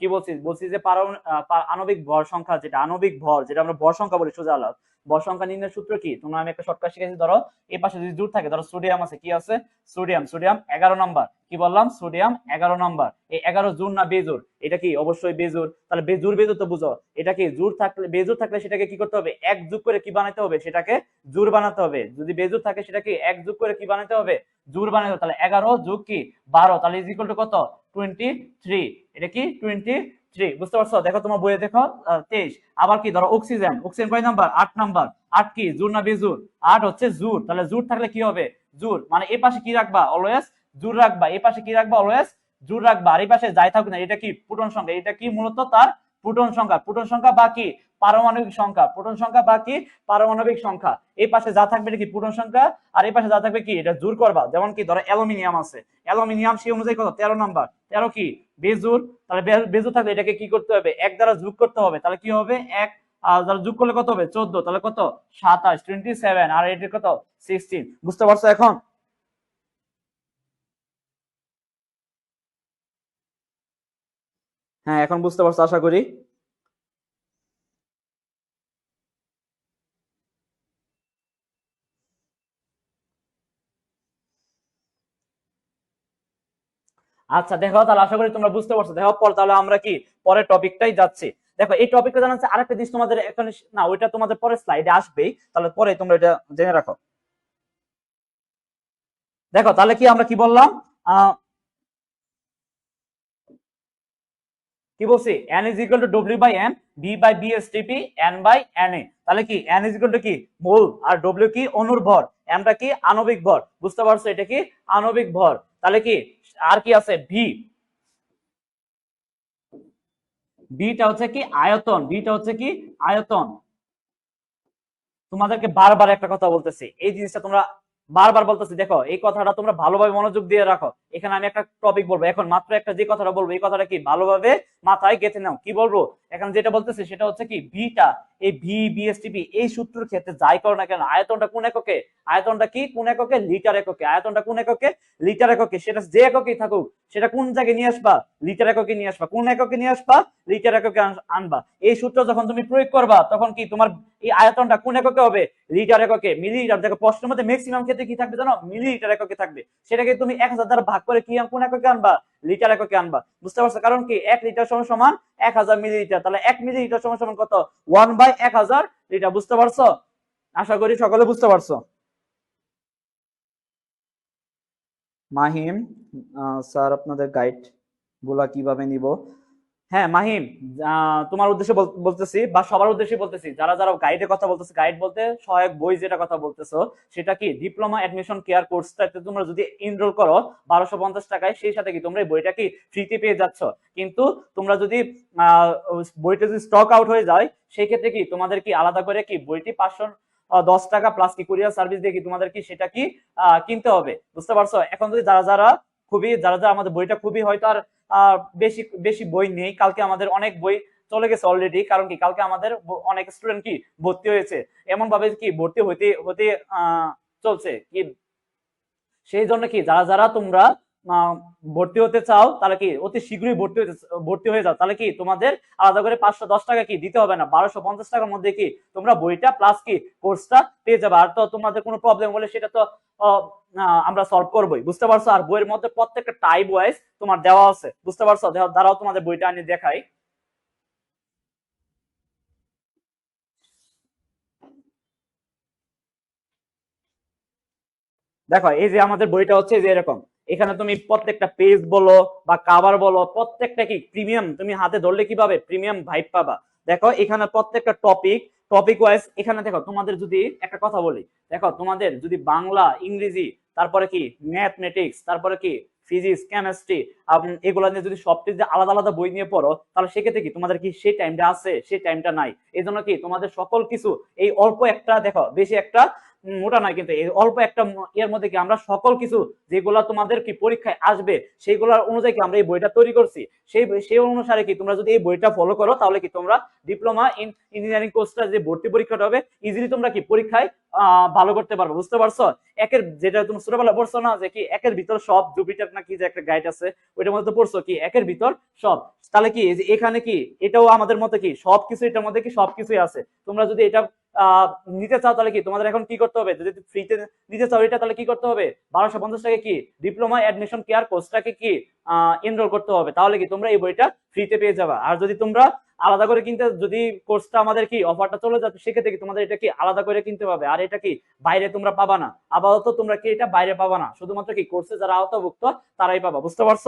কি বলছি বলছি যে আণবিক ভর সংখ্যা যেটা, আণবিক ভর, যেটা আমরা ভর সংখ্যা বলি, সোজা আলাদা ভর সংখ্যা নির্ণয়ের সূত্র কি? তোমরা আমি একটা শর্টকাট শিখেছি, ধরো, এই পাশে যদি জোর থাকে, ধরো সোডিয়াম আছে, কি আছে? সোডিয়াম সোডিয়াম এগারো নাম্বার। কি বললাম? সোডিয়াম এগারো নাম্বার। এই এগারো জোর না বেজোর এটা কি? অবশ্যই বেজোর তাহলে বেজুর বেজুর তো বুঝো। এটা কি? জোর থাকলে বেজুর থাকলে সেটাকে কি করতে হবে? এক যুগ করে কি বানাতে হবে? সেটাকে জোর বানাতে হবে। যদি বেজুর থাকে, সেটাকে এক যুগ করে কি বানাতে হবে? জোর বানাতে হবে। তাহলে এগারো যুগ কি? বারো। তাহলে ইজ ইকুয়াল টু কত? টোয়েন্টি থ্রি এটা কি? টোয়েন্টি থ্রি বুঝতে পারছ? দেখো তোমার বইয়ে দেখো তেইশ। আবার কি? ধরো অক্সিজেন অক্সিজেন কয় নাম্বার? আট নাম্বার। আট কি? জোর না বেজুর? আট হচ্ছে জুর। তাহলে জুর থাকলে কি হবে? জুর। মানে এ পাশে কি রাখবা? অলওয়েজ জুর রাখবা। এ পাশে কি রাখবা? অলওয়েজ জুর রাখবা। আর এই পাশে যাই থাকুক না, এটা কি? পুটন সংখ্যা। এটা কি মূলত তার প্রোটন সংখ্যা। প্রোটন সংখ্যা বা কি পারমাণবিক সংখ্যা। প্রোটন সংখ্যা বা কি পারমাণবিক সংখ্যা। এই পাশে যা থাকবে এটা কি প্রোটন সংখ্যা? আর এই পাশে যা থাকবে কি? এটা জোর করবা। যেমন কি, ধরো অ্যালুমিনিয়াম আছে। অ্যালুমিনিয়াম সেই অনুযায়ী কত? তেরো নাম্বার। তেরো কি? বেজুর তাহলে বেজুর থাকলে এটাকে কি করতে হবে? এক দ্বারা যোগ করতে হবে। তাহলে কি হবে? এক। আর যোগ করলে কত হবে? চোদ্দ। তাহলে কত? সাতাশ। টোয়েন্টি সেভেন আর এটির কত? সিক্সটিন বুঝতে পারছ এখন? হ্যাঁ এখন বুঝতে পারছ আশা করি। আচ্ছা দেখো তাহলে আশা করি তোমরা বুঝতে পারছ। দেখো পর তাহলে আমরা কি? পরের টপিকটাই যাচ্ছি। দেখো এই টপিকটা জানাচ্ছে আরেকটা জিনিস তোমাদের এখন না ওইটা তোমাদের পরের স্লাইডে আসবেই। তাহলে পরে তোমরা এটা জেনে রাখো। দেখো তাহলে কি আমরা কি বললাম? আহ, কি বলছি? n by m b by b s t p, n by n a তাহলে কি? n is equal to কি? মোল। আর w কি? অনুর ভর m টা কি? আণবিক ভর। বুঝতে পারছ? এটা কি? আণবিক ভর। তাহলে কি? আর কি আছে? v বিটা হচ্ছে কি? আয়তন। বিটা হচ্ছে কি? আয়তন। তোমাদেরকে বারবার একটা কথা বলতেছি। এই জিনিসটা তোমরা বারবার বলতেছি, দেখো, এই কথাটা তোমরা ভালোভাবে মনোযোগ দিয়ে রাখো। এখানে আমি একটা টপিক বলব। এখন মাত্র একটা যে কথাটা বলব, এই কথাটা কি ভালোভাবে মাথায় গেঁথে নাও? কি বলব? এখন যেটা বলতেছি সেটা হচ্ছে কি ভিটা এই ভি বিএসটিপি এই সূত্রের ক্ষেত্রে যাই করো না কেন, আয়তনটা কোন এককে? আয়তনটা কি? কোন এককে? লিটার এককে। আয়তনটা কোন এককে? লিটার এককে। সেটা যে এককেই থাকুক, সেটা কোন জায়গায় নিয়ে আসবা? লিটার এককে নিয়ে আসবা। কোন এককে নিয়ে আসবা? লিটার এককে আনবা। এই সূত্র যখন তুমি প্রয়োগ করবা, তখন কি তোমার এই আয়তনটা কোন এককে হবে? লিটার এককে। মিলিলিটার, দেখো প্রশ্নের মধ্যে ম্যাক্সিমাম ক্ষেত্রে কি থাকবে জানো? মিলিলিটার এককে থাকবে। সেটাকে তুমি এক হাজার দ্বারা ভাগ করে কি কোন এককে আনবা? লিটার এককে আনবা। বুঝতে পারছ? কারণ কি, এক লিটার সমান এক হাজার মিলিলিটার, তাহলে এক মিলিলিটার সমান সমান কত? ওয়ান বাই এক হাজার লিটার, বুঝতে পারছ? আশা করি সকলে বুঝতে পারছ। মাহিম স্যার, আপনাদের গাইডগুলা কীভাবে নিব? হ্যাঁ মাহিম তোমার উদ্দেশ্যে বলতেছি বা সবার উদ্দেশ্যে বলতেছি, যারা যারা গাইডের কথা বলতেছে গাইড বলতে সহায়ক বই যেটা কথা বলতেছো, সেটা কি ডিপ্লোমা অ্যাডমিশন কেয়ার কোর্সটাতে তোমরা যদি এনরোল করো বারোশো পঞ্চাশ টাকায়, সেই সাথে কি তোমরা এই বইটা কি ফ্রিতে পেয়ে যাচ্ছ? কিন্তু তোমরা যদি বইটা যদি স্টক আউট হয়ে যায়, সেই ক্ষেত্রে কি তোমাদের কি আলাদা করে কি বইটি পাঁচশো দশ টাকা প্লাস কি কুরিয়ার সার্ভিস দিয়ে কি তোমাদের কি সেটা কি কিনতে হবে? বুঝতে পারছ? এখন যদি যারা যারা খুবই, যারা যারা আমাদের বইটা খুবই হয়তো আর বেশি বেশি বই নেই। কালকে আমাদের অনেক বই চলে গেছে অলরেডি কারণ কি? কালকে আমাদের অনেক স্টুডেন্ট কি ভর্তি হয়েছে। এমন ভাবে কি ভর্তি হতে হতে চলছে কি? সেই জন্য কি, যারা যারা তোমরা ভর্তি হতে চাও, তাহলে কি অতি শীঘ্রই ভর্তি হতে ভর্তি হয়ে যাও। তাহলে কি তোমাদের আলাদা করে পাঁচশো দশ টাকা কি দিতে হবে না? বারোশো পঞ্চাশ টাকার মধ্যে কি তোমরা বইটা প্লাস কি কোর্সটা পেয়ে যাবে। আর তো তোমাদের কোনো প্রবলেম হলে সেটা তো আমরা সলভ করবোই। বুঝতে পারছ? আর বইয়ের মধ্যে প্রত্যেকটা টাইপ ওয়াইজ তোমার দেওয়া আছে। বুঝতে পারছ? দাঁড়াও তোমাদের বইটা আমি দেখাই। দেখো, এই যে আমাদের বইটা হচ্ছে যে এরকম। এখানে তুমি প্রত্যেকটা পেজ বলো বা কাভার বলো, প্রত্যেকটা কি প্রিমিয়াম তুমি হাতে ধরলে কি পাবে প্রিমিয়াম ভাইব পাবা। দেখো, এখানে প্রত্যেকটা টপিক টপিক ওয়াইজ এখানে দেখো, তোমাদের যদি একটা কথা বলি, দেখো, তোমাদের যদি বাংলা, ইংরেজি, তারপরে কি ম্যাথমেটিক্স তারপরে কি ফিজিক্স কেমিস্ট্রি এগুলো নিয়ে যদি সব যদি আলাদা আলাদা বই নিয়ে পড়ো, তাহলে সেক্ষেত্রে কি তোমাদের কি সেই টাইমটা আছে, সেই টাইমটা নাই। এই জন্য কি তোমাদের সকল কিছু এই অল্প একটা, দেখো, বেশি একটা মোটা নয় কিন্তু এই অল্প একটা ইয়ের মধ্যে কি আমরা সকল কিছু যেগুলো তোমাদের কি পরীক্ষায় আসবে, সেইগুলোর অনুযায়ী কি আমরা এই বইটা তৈরি করছি? সেই সেই অনুসারে কি তোমরা যদি এই বইটা ফলো করো, তাহলে কি তোমরা ডিপ্লোমা ইন ইঞ্জিনিয়ারিং কোর্সটা যে ভর্তি পরীক্ষাটা হবে ইজিলি তোমরা কি পরীক্ষায় ভালো করতে পারবে, বুঝতে পারছ? একের, যেটা তুমি ছোটবেলা পড়ছো না, যে কি একের ভিতর সব, জুপিটার না কি যে একটা গাইড আছে, ওইটার মধ্যে পড়ছো কি, একের ভিতর সব। তাহলে কি এখানে কি, এটাও আমাদের মতো কি সবকিছু এটার মধ্যে কি সবকিছুই আছে? তোমরা যদি এটা নিতে চাও তাহলে কি, তোমাদের এখন কি করতে হবে? যদি ফ্রিতে নিতে চাও এটা, তাহলে কি করতে হবে? বারোশো পঞ্চাশ টাকা কি, ডিপ্লোমা অ্যাডমিশন কেয়ার কোর্সটাকে কি এনরোল করতে হবে। তাহলে কি তোমরা এই বইটা ফ্রিতে পেয়ে যাবা। আর যদি তোমরা আলাদা করে কিনতে, যদি কোর্সটা আমাদের কি অফারটা চলে যাচ্ছে, সেক্ষেত্রে কি তোমাদের এটা কি আলাদা করে কিনতে পাবে? আর এটা কি বাইরে তোমরা পাবা না? আপাতত তোমরা কি এটা বাইরে পাবা না? শুধুমাত্র কি কোর্সে যারা আওতাভুক্ত, তারাই পাবা। বুঝতে পারছ?